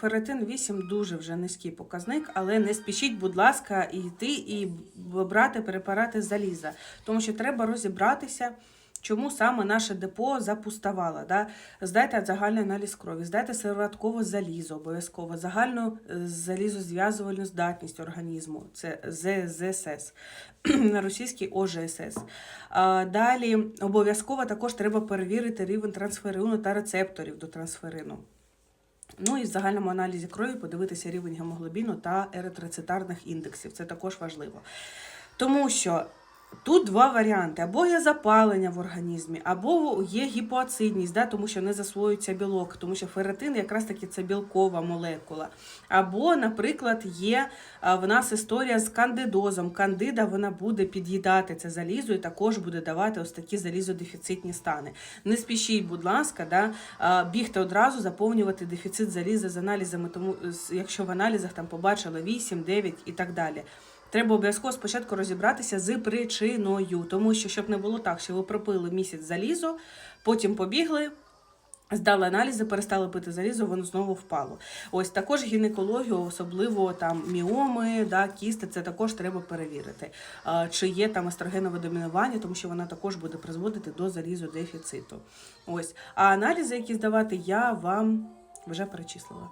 Феретин 8 дуже вже низький показник, але не спішіть, будь ласка, йти і брати препарати заліза, тому що треба розібратися. Чому саме наше депо запуставало? Да? Здайте загальний аналіз крові, здайте сироваткове залізо обов'язково, загальну е, залізозв'язувальну здатність організму, це ЗЗС, на російській ОЖСС. А, Далі обов'язково також треба перевірити рівень трансферину та рецепторів до трансферину. Ну і в загальному аналізі крові подивитися рівень гемоглобіну та еритроцитарних індексів. Це також важливо. Тому що тут два варіанти: або є запалення в організмі, або є гіпоацидність, да, тому що не засвоюється білок, тому що феретин якраз таки це білкова молекула. Або, наприклад, є в нас історія з кандидозом. Кандида вона буде під'їдати це залізо і також буде давати ось такі залізодефіцитні стани. Не спішіть, будь ласка, да, бігти одразу заповнювати дефіцит заліза з аналізами, тому якщо в аналізах там побачили 8, 9 і так далі. Треба обов'язково спочатку розібратися з причиною, тому що щоб не було так, що ви пропили місяць залізо, потім побігли. Здали аналізи, перестали пити залізо, воно знову впало. Ось також гінекологію, особливо там міоми, да, кісти, це також треба перевірити. Чи є там естрогенове домінування, тому що вона також буде призводити до залізодефіциту. Ось. А аналізи, які здавати, я вам вже перечислила.